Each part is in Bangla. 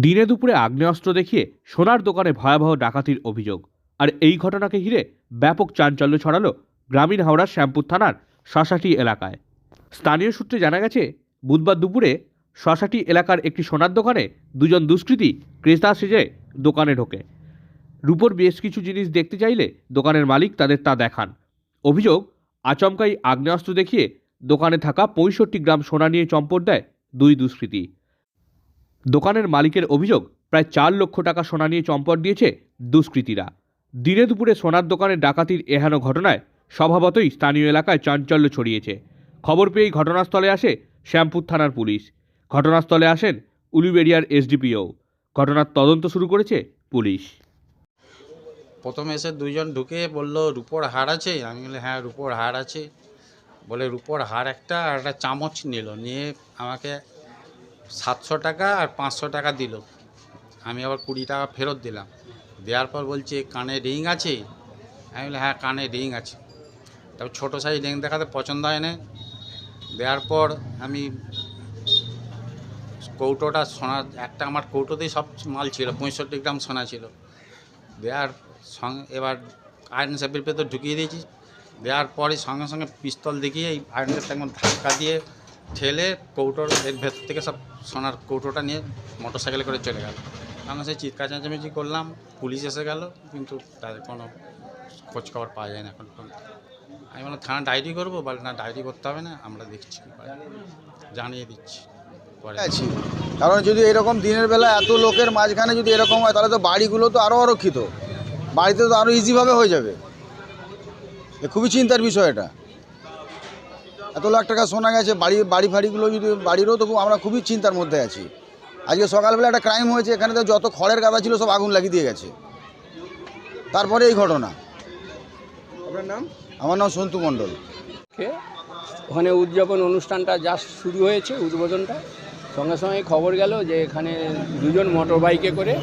দিনে দুপুরে আগ্নেয়াস্ত্র দেখিয়ে সোনার দোকানে ভয়াবহ ডাকাতির অভিযোগ। আর এই ঘটনাকে ঘিরে ব্যাপক চাঞ্চল্য ছড়ালো গ্রামীণ হাওড়ার শ্যামপুর থানার শশাটি এলাকায়। স্থানীয় সূত্রে জানা গেছে, বুধবার দুপুরে শশাটি এলাকার একটি সোনার দোকানে দুজন দুষ্কৃতী ক্রেতা সেজে দোকানে ঢোকে। রূপোর বেশ কিছু জিনিস দেখতে চাইলে দোকানের মালিক তাদের তা দেখান। অভিযোগ, আচমকাই আগ্নেয়াস্ত্র দেখিয়ে দোকানে থাকা পঁয়ষট্টি গ্রাম সোনা নিয়ে চম্পট দেয় দুই দুষ্কৃতী। দোকানের মালিকের অভিযোগ, প্রায় চার লক্ষ টাকা সোনা নিয়ে চম্পট দিয়েছে দুষ্কৃতীরা। দিনে দুপুরে সোনার দোকানে ডাকাতির এহেন ঘটনায় স্বভাবতই স্থানীয় এলাকায় চাঞ্চল্য ছড়িয়েছে। খবর পেয়েই ঘটনাস্থলে আসে শ্যামপুর থানার পুলিশ। ঘটনাস্থলে আসেন উলুবেড়িয়ার এসডিপিও। ঘটনার তদন্ত শুরু করেছে পুলিশ। প্রথমে এসে দুইজন ঢুকে বলল, রুপোর হার আছে? আমি বলি হ্যাঁ রুপোর হার আছে। বলে, রুপোর হার একটা আর একটা চামচ নিল। নিয়ে আমাকে সাতশো টাকা আর পাঁচশো টাকা দিল। আমি আবার কুড়ি টাকা ফেরত দিলাম। দেওয়ার পর বলছে, কানে রিং আছে? আমি বলি হ্যাঁ কানে রিং আছে। তারপর ছোটো সাইজ রিং দেখাতে পছন্দ হয় না। দেওয়ার পর আমি কৌটোটা সোনা, একটা আমার কৌটোতেই সব মাল ছিল, পঁয়ষট্টি গ্রাম সোনা ছিল। দেওয়ার সঙ্গে এবার আয়রন শেপের ভেতর ঢুকিয়ে দিয়েছি। দেওয়ার পরে সঙ্গে সঙ্গে পিস্তল দেখিয়ে এই আয়রন একদম ধাক্কা দিয়ে ঠেলে কৌটোর এর ভেতর থেকে সব সোনার কৌটোটা নিয়ে মোটর সাইকেলে করে চলে গেল। আমরা সেই চিৎকার চেঁচামেচি করলাম, পুলিশ এসে গেল, কিন্তু তাদের কোনো খোঁজ খবর পাওয়া যায় না এখন আমি বললাম, থানা ডায়েরি করব? বলে, না, ডায়েরি করতে হবে না, আমরা দেখছি। জানিয়ে দিচ্ছি। আছি কারণ যদি এরকম দিনের বেলা এত লোকের মাঝখানে যদি এরকম হয়, তাহলে তো বাড়িগুলো তো আরও অরক্ষিত। বাড়িতে তো আরও ইজিভাবে হয়ে যাবে। খুবই চিন্তার বিষয় এটা। এত লাখ টাকা শোনা গেছে বাড়ি বাড়ি ফাড়িগুলো যদি বাড়িরও তো আমরা খুবই চিন্তার মধ্যে আছি। আজকে সকালবেলা একটা ক্রাইম হয়েছে এখানে তো যত খড়ের গাদা ছিল সব আগুন লাগিয়ে দিয়ে গেছে। তারপরে এই ঘটনা। আপনার নাম? আমার নাম সন্তু মণ্ডল। কে? ওখানে উদযাপন অনুষ্ঠানটা যা শুরু হয়েছে উদ্বোধনটা। সঙ্গে সঙ্গে খবর গেল যে এখানে দুজন মোটর বাইকে করে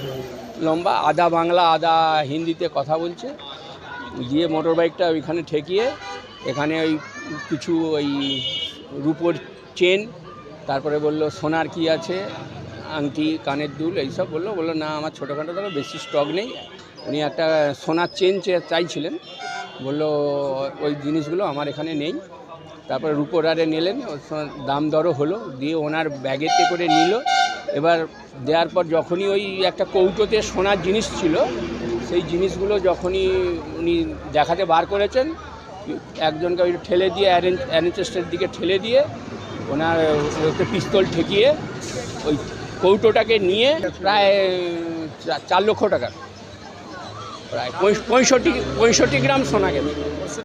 লম্বা আধা বাংলা আধা হিন্দিতে কথা বলছে। দিয়ে মোটর বাইকটা ওইখানে ঠেকিয়ে এখানে ওই কিছু ওই রূপোর চেন, তারপরে বলল, সোনার কি আছে? আংটি, কানের দুল এইসব বলল। বলল, না, আমার ছোটোখাটো তো বেশি স্টক নেই। উনি একটা সোনার চেন চাইছিলেন। বলল, ওই জিনিসগুলো আমার এখানে নেই। তারপরে রূপোর আরে নিলেন দাম দরও হলো। দিয়ে ওনার ব্যাগেতে করে নিল। এবার দেওয়ার পর যখনই ওই একটা কৌটোতে সোনার জিনিস ছিল, সেই জিনিসগুলো যখনই উনি দেখাতে বার করেছেন একজনকে ওই ঠেলে দিয়ে অ্যারেঞ্জ অ্যারেঞ্চেস্টের দিকে ঠেলে দিয়ে ওনার, ওকে পিস্তল ঠেকিয়ে ওই কৌটোটাকে নিয়ে প্রায় চার লক্ষ টাকা। প্রায় পঁয়ষট্টি পঁয়ষট্টি গ্রাম সোনা গেছে।